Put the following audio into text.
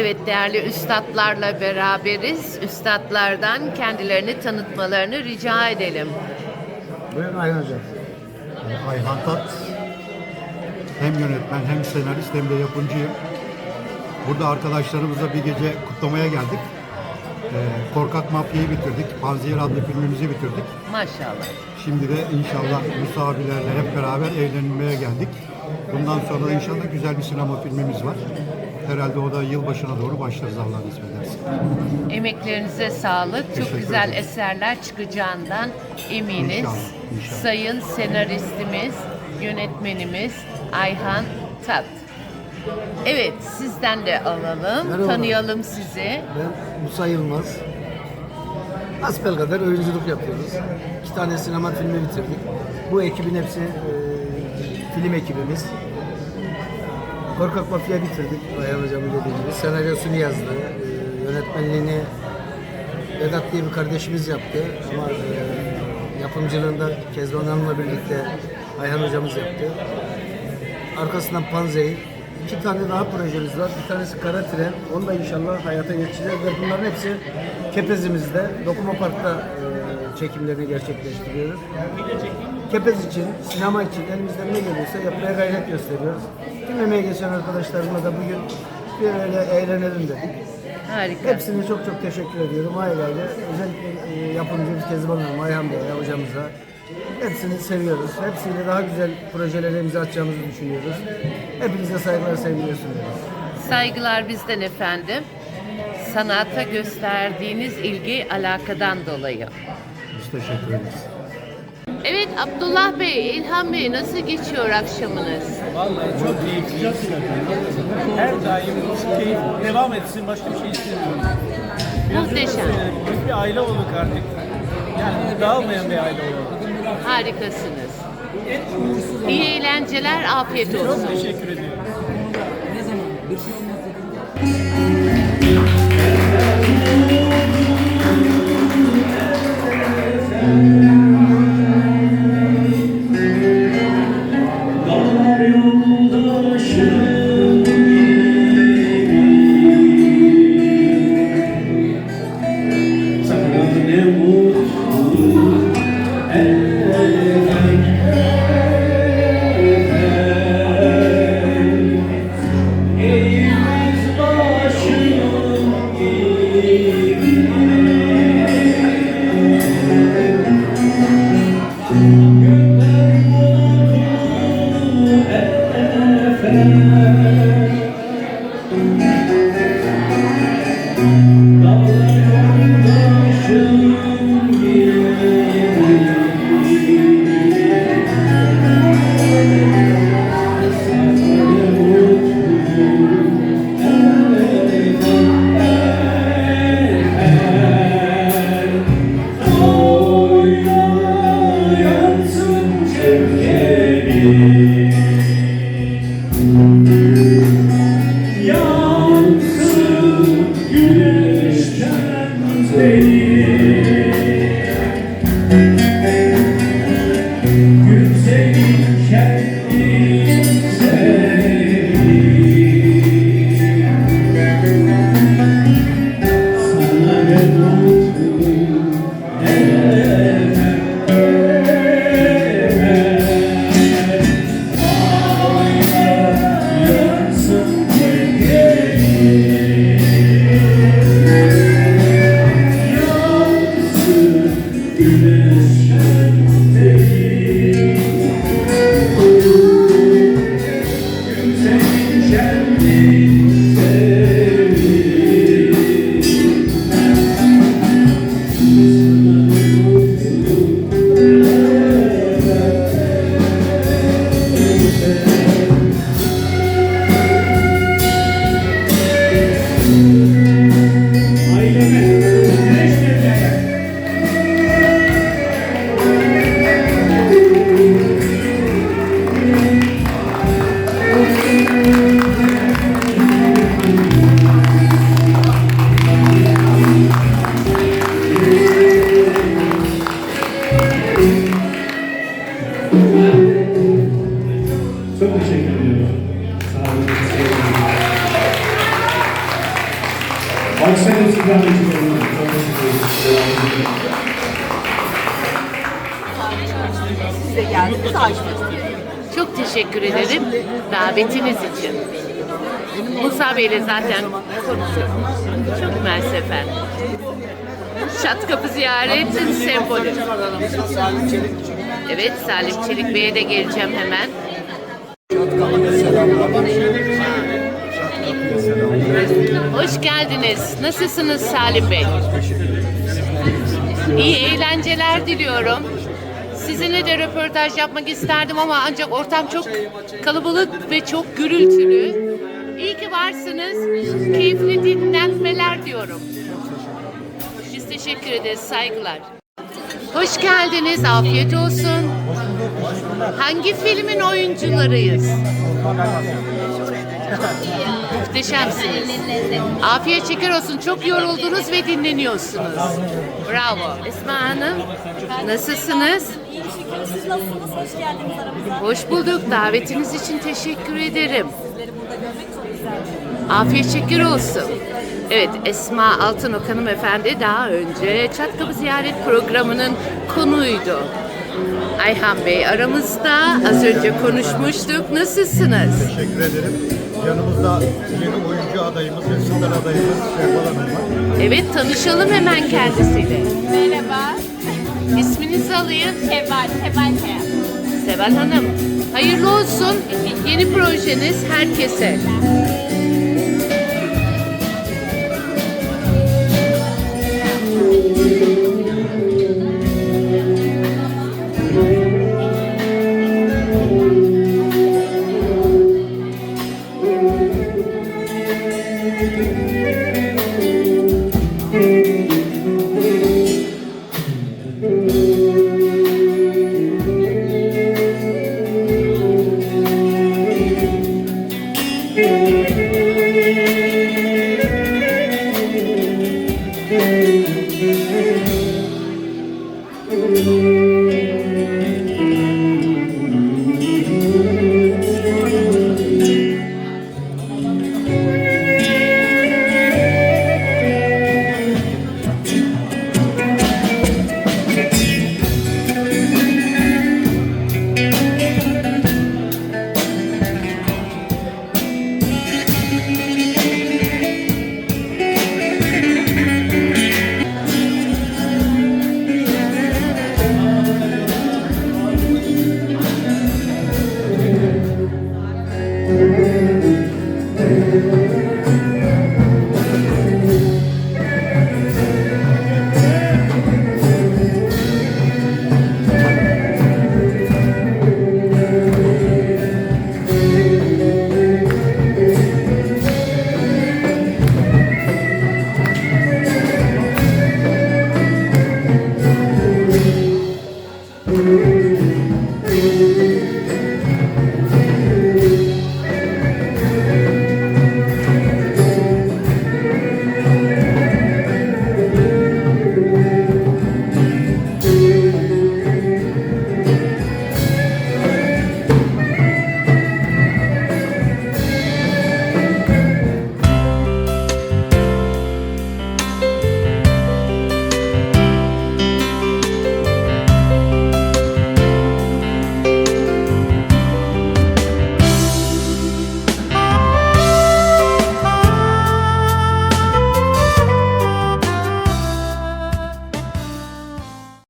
Evet değerli üstadlarla beraberiz. Üstadlardan kendilerini tanıtmalarını rica edelim. Buyurun Ayhan Hocam. Ayhan Tat. Hem yönetmen hem senarist hem de yapımcıyım. Burada arkadaşlarımızla bir gece kutlamaya geldik. Ee, Korkak Mafya'yı bitirdik. Panzehir adlı filmimizi bitirdik. Maşallah. Şimdi de inşallah Musa abilerle hep beraber eğlenmeye geldik. Bundan sonra da inşallah güzel bir sinema filmimiz var. Herhalde o da yılbaşına doğru başlarız Allah nasip ederse. Emeklerinize sağlık. Çok güzel ederim. eserler çıkacağından eminiz. İnşallah, inşallah. Sayın senaristimiz, yönetmenimiz Ayhan Tat. Evet, sizden de alalım. Merhaba. Tanıyalım sizi. Ben Musa Yılmaz. Asbel kadar oyunculuk yapıyoruz. İki tane sinema filmi bitirdik. Bu ekibin hepsi e, film ekibimiz. Korkak Mafya bitirdik. Ayhan Hocam'ın dediği gibi. Senaryosunu yazdı. E, yönetmenliğini Vedat diye bir kardeşimiz yaptı. Ama e, yapımcılığında Kezban Hanım'la birlikte Ayhan Hocamız yaptı. Arkasından Panzehir. İki tane daha projemiz var. Bir tanesi Kara Tren. Onu da inşallah hayata geçireceğiz. Ve bunların hepsi Kepezimizde, Dokuma Park'ta e, çekimlerini gerçekleştiriyoruz. Kepez için, sinema için elimizden ne geliyorsa yapmaya gayret gösteriyoruz. Tüm emeği geçen arkadaşlarıma da bugün bir öyle eğlenelim dedik. Harika. Hepsine çok çok teşekkür ediyorum aileyle. Özellikle e, yapımcımız Kezban Hanım, Ayhan Bey'e, hocamıza. Hepsini seviyoruz. Hepsiyle daha güzel projelere imza atacağımızı düşünüyoruz. Hepinize saygılar, sevgiler sunuyoruz. Saygılar bizden efendim. Sanata gösterdiğiniz ilgi alakadan dolayı. Biz teşekkür ederiz. Evet Abdullah Bey, İlhan Bey nasıl geçiyor akşamınız? Vallahi çok keyifli. Her daim bu keyif devam etsin. Başka bir şey istemiyorum. Biraz önce Muhteşem. söyledim, Biz bir aile olduk artık. Yani dağılmayan bir aile olduk. Harikasınız. İyi eğlenceler, afiyet olsun. Çok teşekkür ediyorum. Eğilmez başım Siz de geldiniz açtınız. Çok teşekkür ederim davetiniz için. Musa Bey'le zaten konuştuk. Çok mersefer. Çatkapı ziyaretin sembolü. Evet Salim Çelik Bey'e de geleceğim hemen. Hoş geldiniz. Nasılsınız Salim Bey? İyi eğlenceler diliyorum. Sizinle de röportaj yapmak isterdim ama ancak ortam çok kalabalık ve çok gürültülü. İyi ki varsınız. Keyifli dinlenmeler diyorum. Biz teşekkür ederiz. Saygılar. Hoş geldiniz. Afiyet olsun. Hangi filmin oyuncularıyız? Muhteşemsiniz. Afiyet şeker olsun. Çok yoruldunuz ve dinleniyorsunuz. Bravo. Esma Hanım, nasılsınız? İyi şükür. Siz nasılsınız? Hoş geldiniz aramıza. Hoş bulduk. Davetiniz için teşekkür ederim. Sizleri burada görmek çok güzel. Afiyet şeker olsun. Evet, Esma Altınok hanımefendi daha önce Çatkapı Ziyaret programının konuydu. Ayhan Bey aramızda az önce konuşmuştuk. Nasılsınız? Teşekkür ederim. Yanımızda yeni oyuncu adayımız ve star adayımız Şevval Hanım var. Evet, tanışalım hemen kendisiyle. Merhaba. İsminizi alayım. Kemal, Kemal Kaya. Seval Hanım, hayırlı olsun. Yeni projeniz herkese.